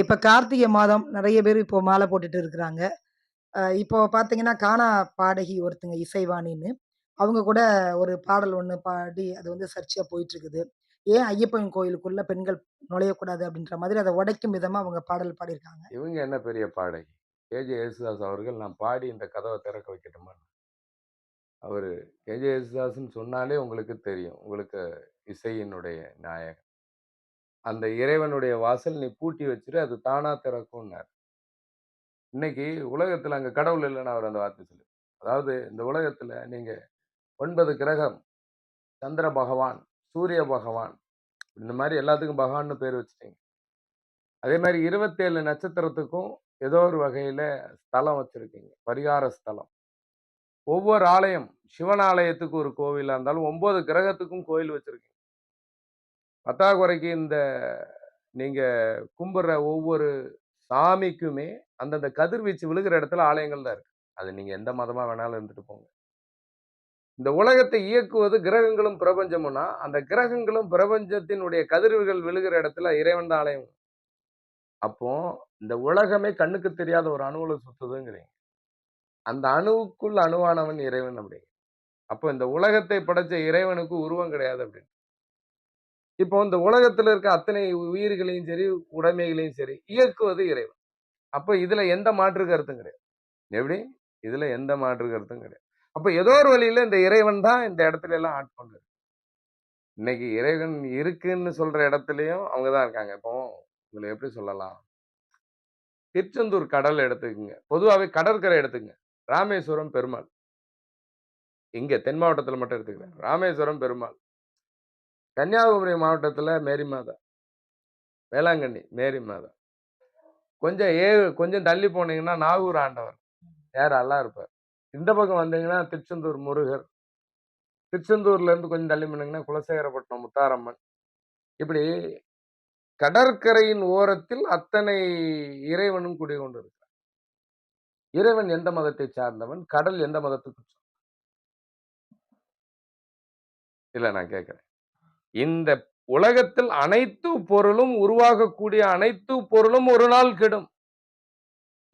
இப்போ கார்த்திகை மாதம் நிறைய பேர் இப்போ மாலை போட்டுட்டு இருக்கிறாங்க. இப்போ பார்த்தீங்கன்னா, கானா பாடகி ஒருத்தங்க இசைவாணின்னு. அவங்க கூட ஒரு பாடல் ஒன்று பாடி அது வந்து சர்ச்சையாக போயிட்டுருக்குது. ஏன் ஐயப்பன் கோயிலுக்குள்ள பெண்கள் நுழையக்கூடாது அப்படின்ற மாதிரி அதை உடைக்கும் விதமாக அவங்க பாடல் பாடியிருக்காங்க. இவங்க என்ன பெரிய பாடகி? கேஜே யேசுதாஸ் அவர்கள் நான் பாடி இந்த கதவை திறக்க வைக்கட்டுமா? அவர் கேஜே யேசுதாஸ்ன்னு சொன்னாலே உங்களுக்கு தெரியும். உங்களுக்கு இசையினுடைய நாயகன். அந்த இறைவனுடைய வாசல் நீ பூட்டி வச்சுரு, அது தானாக திறக்கும்னார் இன்னைக்கு உலகத்தில் அங்கே கடவுள் இல்லைன்னு அவர் அந்த வார்த்தை சொல்லு. அதாவது இந்த உலகத்தில் நீங்கள் ஒன்பது கிரகம், சந்திர பகவான், சூரிய பகவான், இந்த மாதிரி எல்லாத்துக்கும் பகவான்னு பேர் வச்சுட்டீங்க. அதே மாதிரி இருபத்தேழு நட்சத்திரத்துக்கும் ஏதோ ஒரு வகையில் ஸ்தலம் வச்சுருக்கீங்க பரிகார ஸ்தலம். ஒவ்வொரு ஆலயம், சிவன் ஆலயத்துக்கு ஒரு கோவிலாக இருந்தாலும் ஒம்பது கிரகத்துக்கும் கோயில் வச்சுருக்கீங்க பத்தாக்குறைக்கு இந்த நீங்கள் கும்பிட்ற ஒவ்வொரு சாமிக்குமே அந்தந்த கதிர்வீச்சு விழுகிற இடத்துல ஆலயங்கள் தான் இருக்குது அது நீங்கள் எந்த மதமாக வேணாலும் இருந்துட்டு போங்க. இந்த உலகத்தை இயக்குவது கிரகங்களும் பிரபஞ்சமும்னா, அந்த கிரகங்களும் பிரபஞ்சத்தினுடைய கதிர்வுகள் விழுகிற இடத்துல இறைவன் தான் ஆலயம். அப்போ இந்த உலகமே கண்ணுக்கு தெரியாத ஒரு அணுவில் சுத்துதுங்கிறீங்க. அந்த அணுவுக்குள் அணுவானவன் இறைவன் அப்படிங்க. அப்போ இந்த உலகத்தை படைச்ச இறைவனுக்கு உருவம் கிடையாது அப்படின்னு. இப்போ இந்த உலகத்தில் இருக்க அத்தனை உயிர்களையும் சரி, உடைமைகளையும் சரி இயக்குவது இறைவன். அப்போ இதில் எந்த மாற்று கருத்தும் கிடையாது. எப்படி? இதில் எந்த மாற்று கருத்தும் கிடையாது. அப்போ ஏதோ ஒரு வழியில இந்த இறைவன் தான் இந்த இடத்துல எல்லாம் ஆட்கொண்டு இன்னைக்கு இறைவன் இருக்குன்னு சொல்கிற இடத்துலையும் அவங்க தான் இருக்காங்க. இப்போ உங்களை எப்படி சொல்லலாம்? திருச்செந்தூர் கடல் எடுத்துக்குங்க பொதுவாகவே கடற்கரை எடுத்துக்கங்க. ராமேஸ்வரம் பெருமாள். இங்கே தென் மாவட்டத்தில் மட்டும் எடுத்துக்கிறேன். ராமேஸ்வரம் பெருமாள். கன்னியாகுமரி மாவட்டத்தில் மேரி மாதா. வேளாங்கண்ணி மேரி மாதா. கொஞ்சம் ஏ கொஞ்சம் தள்ளி போனீங்கன்னா நாகூர் ஆண்டவர். யார் அல்லா இருப்பார். இந்த பக்கம் வந்தீங்கன்னா திருச்செந்தூர் முருகர். திருச்செந்தூர்லேருந்து கொஞ்சம் தள்ளி போனீங்கன்னா குலசேகரப்பட்டினம் முத்தாரம்மன். இப்படி கடற்கரையின் ஓரத்தில் அத்தனை இறைவனும் குடிகொண்டு இருக்கிறார். இறைவன் எந்த மதத்தை சார்ந்தவன்? கடல் எந்த மதத்துக்கு இல்லை நான் கேட்குறேன் இந்த உலகத்தில் அனைத்து பொருளும் உருவாகக்கூடிய அனைத்து பொருளும் ஒரு நாள் கெடும்.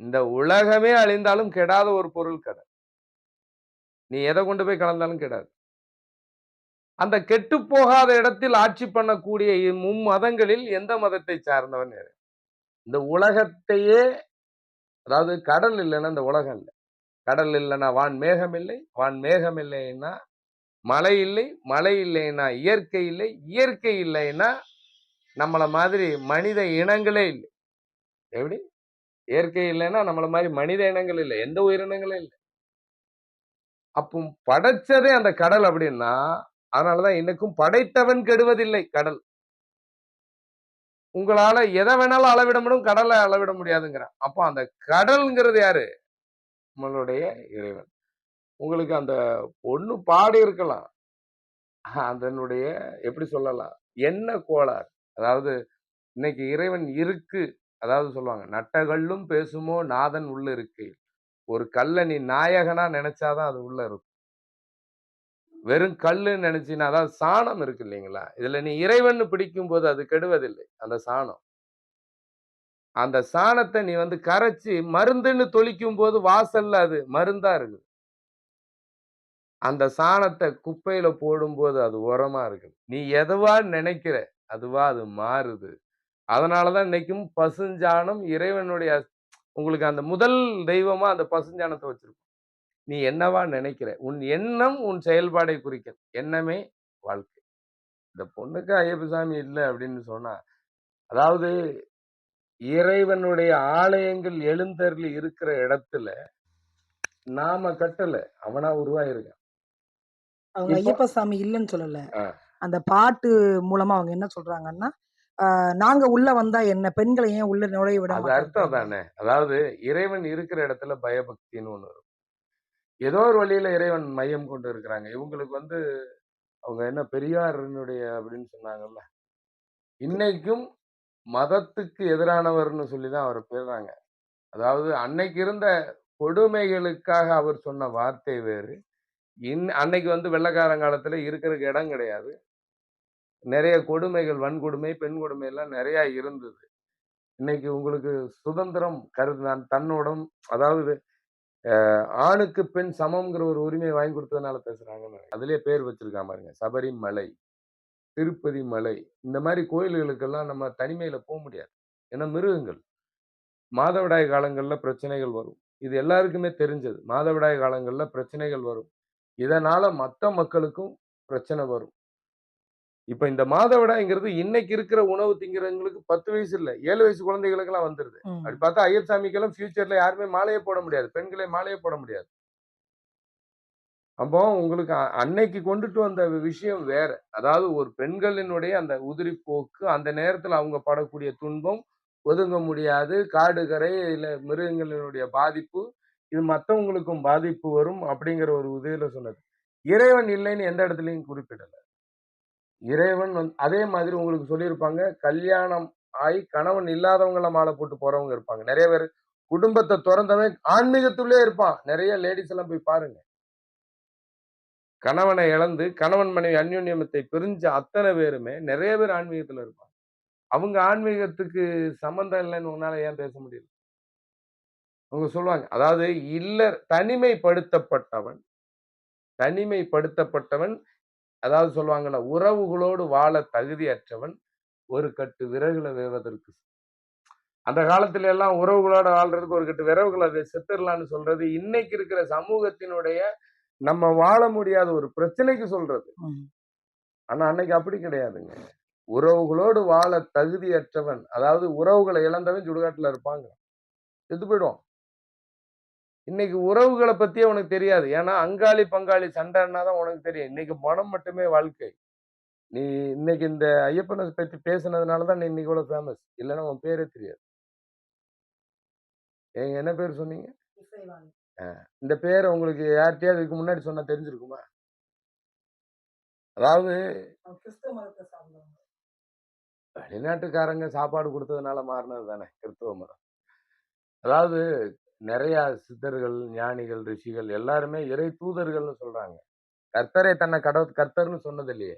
இந்த உலகமே அழிந்தாலும் கெடாத ஒரு பொருள் கெட நீ எதை கொண்டு போய் கலந்தாலும் கெடாது. அந்த கெட்டு போகாத இடத்தில் ஆட்சி பண்ணக்கூடிய மும்மதங்களில் எந்த மதத்தை சார்ந்தவன் இந்த உலகத்தையே அதாவது கடல் இல்லைன்னா இந்த உலகம் இல்லை. கடல் இல்லைன்னா வான் மேகம் இல்லை. வான் மேகம் இல்லைன்னா மழை இல்லை. மழை இல்லைன்னா இயற்கை இல்லை. இயற்கை இல்லைன்னா நம்மள மாதிரி மனித இனங்களே இல்லை. எப்படி? இயற்கை இல்லைன்னா நம்மள மாதிரி மனித இனங்கள் இல்லை. எந்த உயிரினங்களும் இல்லை. அப்போ படைச்சதே அந்த கடல் அப்படின்னா, அதனாலதான் இன்னைக்கும் படைத்தவன் கெடுவதில்லை கடல். உங்களால எதை வேணாலும் அளவிட முடியும், கடலை அளவிட முடியாதுங்கிறான். அப்போ அந்த கடல்ங்கிறது யாரு? நம்மளுடைய இறைவன். உங்களுக்கு அந்த பொண்ணு பாடி இருக்கலாம். அதனுடைய எப்படி சொல்லலாம்? என்ன கோளாறு. அதாவது இன்னைக்கு இறைவன் இருக்கு. அதாவது சொல்லுவாங்க, நட்டகல்லும் பேசுமோ நாதன் உள்ள இருக்கு ஒரு கல்ல நீ நாயகனா நினைச்சாதான் அது உள்ள இருக்கும். வெறும் கல்லுன்னு நினைச்சீன்னா அதாவது சாணம் இருக்கு இல்லைங்களா? இதுல நீ இறைவன்னு பிடிக்கும்போது அது கெடுவதில்லை. அந்த சாணம். அந்த சாணத்தை நீ வந்து கரைச்சி மருந்துன்னு தொளிக்கும் போது வாசல்ல அது மருந்தா இருக்குது. அந்த சாணத்தை குப்பையில் போடும்போது அது உரமாக இருக்குது. நீ எதுவா நினைக்கிற, அதுவா அது மாறுது. அதனாலதான் இன்னைக்கும் பசுஞ்சாணம் இறைவனுடைய உங்களுக்கு அந்த முதல் தெய்வமாக அந்த பசுஞ்சாணத்தை வச்சுருக்கும் நீ என்னவா நினைக்கிற? உன் எண்ணம் உன் செயல்பாடை குறிக்கும். எண்ணமே வாழ்க்கை. இந்த பொண்ணுக்கு ஐயப்பசாமி இல்லை அப்படின்னு சொன்னால் அதாவது இறைவனுடைய ஆலயங்கள் எழுந்தருளி இருக்கிற இடத்துல நாம கட்டல. அவனா உருவாயிருக்கான். அவங்க ஐயப்ப சாமி இல்லன்னு சொல்லல. அந்த பாட்டு மூலமா அவங்க என்ன சொல்றாங்கன்னா, நாங்க உள்ள வந்தா என்ன? பெண்கள ஏன் உள்ள நுழைய விட அது அர்த்தம்? தானே. அதாவது இறைவன் இருக்கிற இடத்துல பயபக்தின்னு ஒண்ணு இருக்கும். ஏதோ ஒரு வழியில இறைவன் மையம் கொண்டு இருக்கிறாங்க. இவங்களுக்கு வந்து அவங்க என்ன பெரியாரினுடைய அப்படின்னு சொன்னாங்கல்ல. இன்னைக்கும் மதத்துக்கு எதிரானவர்ன்னு சொல்லி தான் அவர பேர்றாங்க. அதாவது அன்னைக்கு இருந்த கொடுமைகளுக்காக அவர் சொன்ன வார்த்தை வேறு. இன் அன்னைக்கு வந்து வெள்ளக்காரங்காலத்தில் காலத்துல இடம் கிடையாது. நிறைய கொடுமைகள், வன்கொடுமை, பெண் கொடுமை எல்லாம் நிறையா இருந்தது. இன்னைக்கு உங்களுக்கு சுதந்திரம் கருது நான் தன்னோடம் அதாவது ஆணுக்கு பெண் சமம்ங்கிற ஒரு உரிமையை வாங்கி கொடுத்ததுனால பேசுறாங்கன்னு அதுலயே பேர் வச்சிருக்கா பாருங்க சபரிமலை திருப்பதி மலை இந்த மாதிரி கோயில்களுக்கெல்லாம் நம்ம தனிமையில போக முடியாது. ஏன்னா மிருகங்கள். மாதவிடாய் காலங்களில் பிரச்சனைகள் வரும். இது எல்லாருக்குமே தெரிஞ்சது. மாதவிடாய் காலங்களில் பிரச்சனைகள் வரும். இதனால மத்த மக்களுக்கும் பிரச்சனை வரும். இப்ப இந்த மாதவிடாய்ங்கிறது இன்னைக்கு இருக்கிற உணவு திங்கிறவங்களுக்கு பத்து வயசு இல்ல ஏழு வயசு குழந்தைகளுக்கு எல்லாம் வந்துருது. அப்படி பார்த்தா ஐயர் சாமிக்கெல்லாம் ஃபியூச்சர்ல யாருமே மாலையே போட முடியாது பெண்களே மாலையே போட முடியாது. அப்போ உங்களுக்கு அன்னைக்கு கொண்டுட்டு வந்த விஷயம் வேற. அதாவது ஒரு பெண்களினுடைய அந்த உதிரி போக்கு அந்த நேரத்துல அவங்க படக்கூடிய துன்பம் ஒதுங்க முடியாது. காடு கரை இல்ல மிருகங்களினுடைய பாதிப்பு இது மத்தவங்களுக்கும் பாதிப்பு வரும் அப்படிங்கிற ஒரு உதவியில சொன்னது. இறைவன் இல்லைன்னு எந்த இடத்துலயும் குறிப்பிடல. இறைவன் வந்து அதே மாதிரி உங்களுக்கு சொல்லியிருப்பாங்க கல்யாணம் ஆகி கணவன் இல்லாதவங்கள மாலை போட்டு போறவங்க இருப்பாங்க. நிறைய பேர் குடும்பத்தை திறந்தவன் ஆன்மீகத்துள்ளே இருப்பான். நிறைய லேடிஸ் எல்லாம் போய் பாருங்க. கணவனை இழந்து கணவன் மனைவி அந்யோன்யமத்தை பிரிஞ்ச அத்தனை பேருமே நிறைய பேர் ஆன்மீகத்துல இருப்பாங்க. அவங்க ஆன்மீகத்துக்கு சம்மந்தம் இல்லைன்னு உன்னால ஏன் பேச முடியல? அவங்க சொல்லுவாங்க. அதாவது இல்ல தனிமைப்படுத்தப்பட்டவன் தனிமைப்படுத்தப்பட்டவன் அதாவது சொல்லுவாங்கல்ல உறவுகளோடு வாழ தகுதியற்றவன் ஒரு கட்டு விறகுல வேவதற்கு அந்த காலத்துல எல்லாம் உறவுகளோட வாழ்றதுக்கு ஒரு கட்டு விறகுகளை செத்துடலாம்னு சொல்றது இன்னைக்கு இருக்கிற சமூகத்தினுடைய நம்ம வாழ முடியாத ஒரு பிரச்சனைக்கு சொல்றது. ஆனா அன்னைக்கு அப்படி கிடையாதுங்க. உறவுகளோடு வாழ தகுதியற்றவன் அதாவது உறவுகளை இழந்தவன் சுடுகாட்டுல இருப்பாங்க. செத்து போயிடுவான். இன்னைக்கு உறவுகளை பத்தியே உனக்கு தெரியாது. ஏன்னா அங்காளி பங்காளி சண்டைன்னா தான் உனக்கு தெரியும். இன்னைக்கு பணம் மட்டுமே வாழ்க்கை. நீ இன்னைக்கு இந்த ஐயப்பனை பத்தி பேசுனதுனால தான் நீ இன்னைக்கு இவ்வளவு ஃபேமஸ் இல்லைன்னா உன் பேரே தெரியாது. ஏங்க என்ன பேர் சொன்னீங்க. இந்த பேரை உங்களுக்கு யார்கிட்டயாவது இதுக்கு முன்னாடி சொன்னா தெரிஞ்சிருக்குமா? அதாவது. வெளிநாட்டுக்காரங்க சாப்பாடு கொடுத்ததுனால மாறினது தானே கிறிஸ்துவ மதம். அதாவது நிறைய சித்தர்கள் ஞானிகள் ரிஷிகள் எல்லாருமே இறை தூதர்கள்னு சொல்றாங்க. கர்த்தரை தன்னை கடவுள் கர்த்தர்னு சொன்னது இல்லையே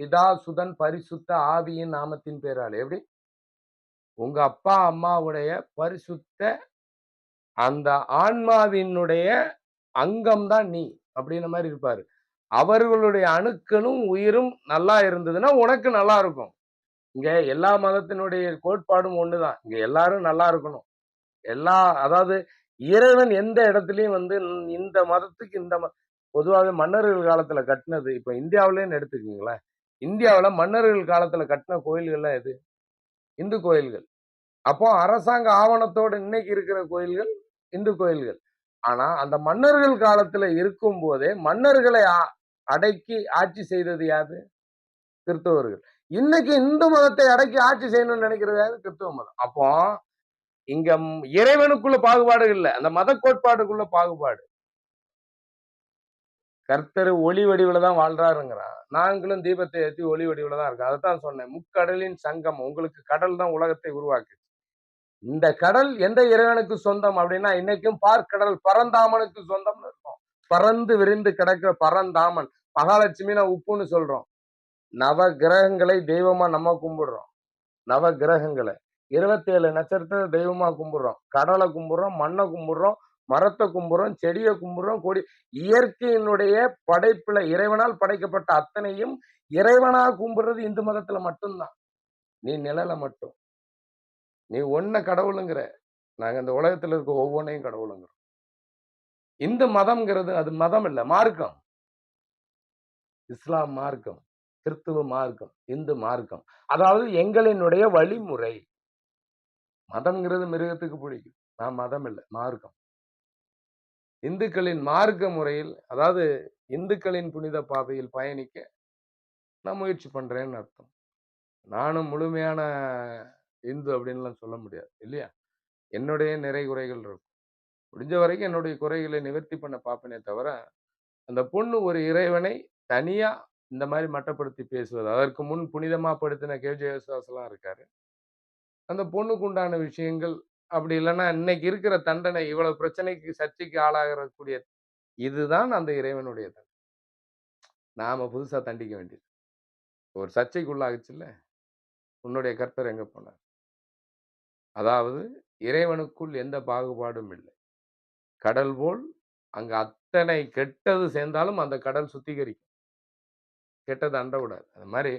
பிதா சுதன் பரிசுத்த ஆவியின் நாமத்தின் பேரால். எப்படி? உங்க அப்பா அம்மாவுடைய பரிசுத்த அந்த ஆன்மாவினுடைய அங்கம் தான் நீ அப்படின்ன மாதிரி இருப்பாரு. அவர்களுடைய அணுக்களும் உயிரும் நல்லா இருந்ததுன்னா உனக்கு நல்லா இருக்கும். இங்க எல்லா மதத்தினுடைய கோட்பாடும் ஒண்ணுதான். இங்க எல்லாரும் நல்லா இருக்கணும். எல்லா அதாவது இறைவன் எந்த இடத்துலயும் வந்து இந்த மதத்துக்கு இந்த ம- பொதுவாகவே மன்னர்கள் காலத்துல கட்டினது இப்ப இந்தியாவிலேன்னு எடுத்துக்கீங்களேன். இந்தியாவுல மன்னர்கள் காலத்துல கட்டின கோயில்கள்லாம் எது? இந்து கோயில்கள். அப்போ அரசாங்க ஆவணத்தோட இன்னைக்கு இருக்கிற கோயில்கள் இந்து கோயில்கள். ஆனா அந்த மன்னர்கள் காலத்துல இருக்கும் போதே மன்னர்களை ஆ- அடக்கி ஆட்சி செய்தது யாது கிறிஸ்தவர்கள் இன்னைக்கு இந்து மதத்தை அடக்கி ஆட்சி செய்யணும்னு நினைக்கிறது யாரு? கிறிஸ்தவ மதம். அப்போ இங்க இறைவனுக்குள்ள பாகுபாடு இல்ல. அந்த மத கோட்பாடுக்குள்ள பாகுபாடு. கர்த்தர் ஒளி வடிவுல தான் வாழ்றாருங்கிறான். நாங்களும் தீபத்தை ஏற்றி ஒளி வடிவுல தான் இருக்கோம். அதைத்தான் சொன்னேன். முக்கடலின் சங்கம் உங்களுக்கு கடல் தான் உலகத்தை உருவாக்கு இந்த கடல் எந்த இறைவனுக்கு சொந்தம் அப்படின்னா இன்னைக்கும் பார்க்கடல் பரந்தாமனுக்கு சொந்தம்னு இருக்கும். பறந்து விரிந்து கிடக்கிற பரந்தாமன். மகாலட்சுமி நான் உப்புன்னு சொல்றோம். நவ கிரகங்களை தெய்வமா நம்ம கும்பிடுறோம். நவ கிரகங்களை. இருபத்தேழு நட்சத்திரத்தை தெய்வமா கும்பிடுறோம். கடலை கும்பிடுறோம் மண்ணை கும்பிடுறோம் மரத்தை கும்பிட்றோம் செடியை கும்பிட்றோம் கொடி இயற்கையினுடைய படைப்புல இறைவனால் படைக்கப்பட்ட அத்தனையும் இறைவனா கும்பிடுறது இந்து மதத்துல மட்டும்தான். நீ நிழலை மட்டும். நீ ஒன்ன கடவுளுங்கிற நாங்க இந்த உலகத்துல இருக்க ஒவ்வொன்றையும் கடவுளுங்கிறோம். இந்த மதம்ங்கிறது அது மதம் இல்லை மார்க்கம். இஸ்லாம் மார்க்கம் கிறிஸ்துவ மார்க்கம் இந்து மார்க்கம். அதாவது எங்களினுடைய வழிமுறை. மதம்ங்கிறது மிருகத்துக்கு பிடிக்கும். நான் மதம் இல்லை மார்க்கம். இந்துக்களின் மார்க்க முறையில் அதாவது இந்துக்களின் புனித பாதையில் பயணிக்க நான் முயற்சி பண்றேன்னு அர்த்தம். நானும் முழுமையான இந்து அப்படின்லாம் சொல்ல முடியாது இல்லையா? என்னுடைய நிறை குறைகள் இருக்கும். முடிஞ்ச வரைக்கும் என்னுடைய குறைகளை நிவர்த்தி பண்ண பார்ப்பேனே தவிர அந்த பொண்ணு ஒரு இறைவனை தனியா இந்த மாதிரி மட்டப்படுத்தி பேசுவது அதற்கு முன் புனிதமா படுத்தின கேஜே எல்லாம் இருக்காரு. அந்த பொண்ணுக்கு உண்டான விஷயங்கள் அப்படி இல்லைன்னா இன்னைக்கு இருக்கிற தண்டனை இவ்வளவு பிரச்சனைக்கு சர்ச்சைக்கு ஆளாகக்கூடிய இதுதான் அந்த இறைவனுடைய தண்டனை நாம புதுசா தண்டிக்க வேண்டியது ஒரு சர்ச்சைக்குள்ளாகுச்சுல்ல உன்னுடைய கர்த்தர் எங்க போனார் அதாவது இறைவனுக்குள் எந்த பாகுபாடும் இல்லை. கடல் போல் அங்க அத்தனை கெட்டது சேர்ந்தாலும் அந்த கடல் சுத்திகரிக்கும். கெட்டது அண்டவிடாது. அது மாதிரி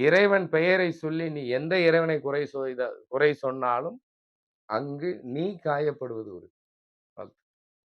இறைவன் பெயரை சொல்லி நீ எந்த இறைவனை குறை சொய்த குறை சொன்னாலும், அங்கு நீ காயப்படுவது ஒரு